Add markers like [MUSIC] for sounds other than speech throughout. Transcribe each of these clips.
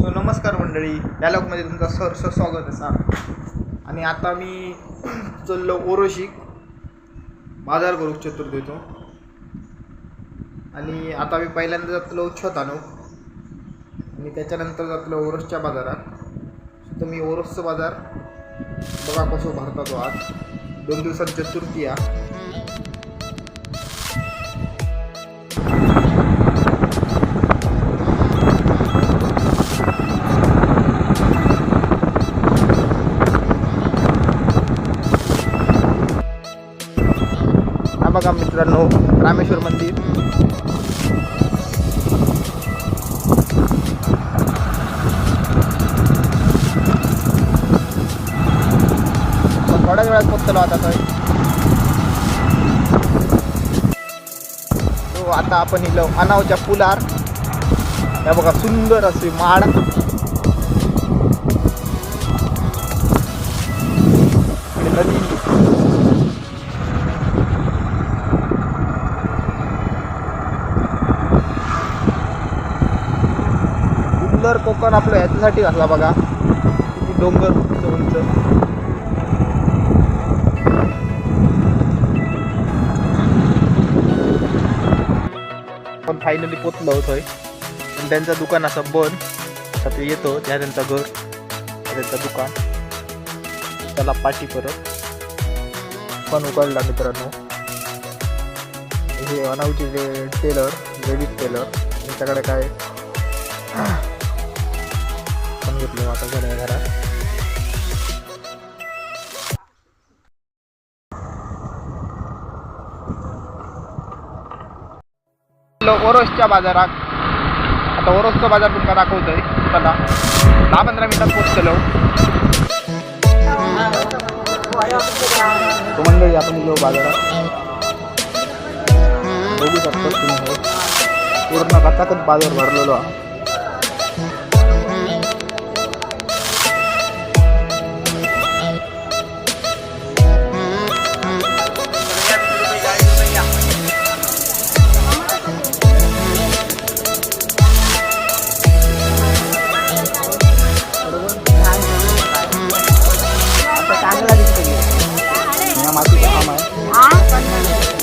So नमस्कार मंडळी या लॉगमध्ये तुमचं सहर्ष स्वागत असा आणि आता मी [CLEARS THROAT] चाललो ओरोशिक बाजार करू चतुर्थीचो आणि आता मी पहिल्यांदा जातलो छतानो. आणि त्याच्यानंतर जातलो ओरोसच्या बाजारात. तर मी ओरोसचा बाजार बघा कसो भरता तो आज. दोन दिवसात चतुर्थी आहे बघा मित्रांनो रामेश्वर मंदिर. थोड्याच वेळात पोचलो आता तर. तो हो, आता आपण इलो अनावच्या पुलार या बघा सुंदर असे माड डोंगर कोकण आपलं ह्याच्यासाठी घातला बघा. किती डोंगर उंच उंच आपण फायनली पोचलो होतोय. पण त्यांचं दुकान असं बंद. आता ते येतो त्या त्यांचं घर त्यांचं दुकान. त्याला पाठी परत. पण उघडला मित्रांनो. हे अनावचे जे टेलर लेडीज टेलर त्यांच्याकडे काय पण घेतलं आता घड्या घरात. ओरोसच्या बाजारात. आता ओरोसचा बाजार तुमका दाखवतोय. चला. दहा पंधरा मिनिटात पोचतलो तो मंडळी आपण गेलो बाजारात. बघू शकतो तुम्ही. पूर्ण कचाकच बाजार भरलेलो आहे.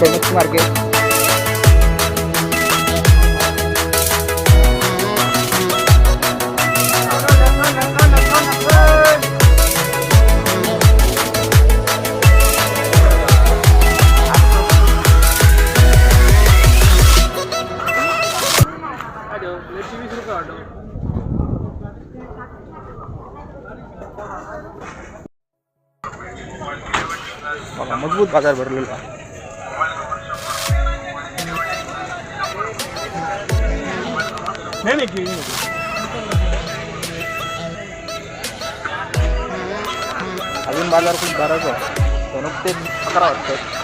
करू बाया बघा मजबूत बाजार भरलेला आहे. अजून बाजार खूप भरायचा आहे. तर नुकते अकरा वाजतात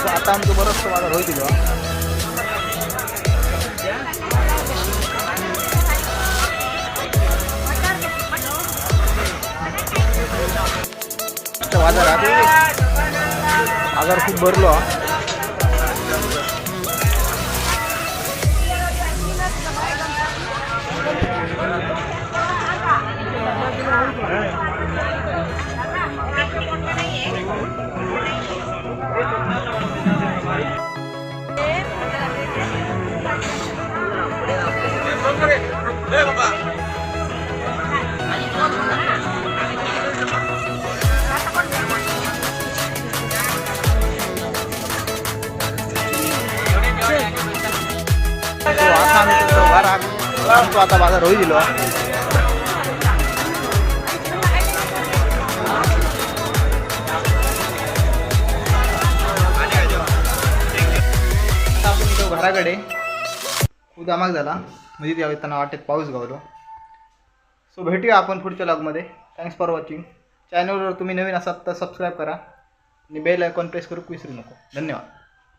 So, आता आमचं बरंचसं बाजार होईल बाजारात बाजार खूप भरलो. आता आम्ही बाजार होई दिलो घराकडे उदामाग झाला म्हणजे त्या त्यांना वाटेत पाऊस गावलो सो भेटूया आपण पुढच्या लॉगमध्ये थँक्स फॉर वॉचिंग चॅनलवर तुम्ही नवीन असाल तर सबस्क्राईब करा. आणि बेल आयकॉन प्रेस करू विसरू नको. धन्यवाद.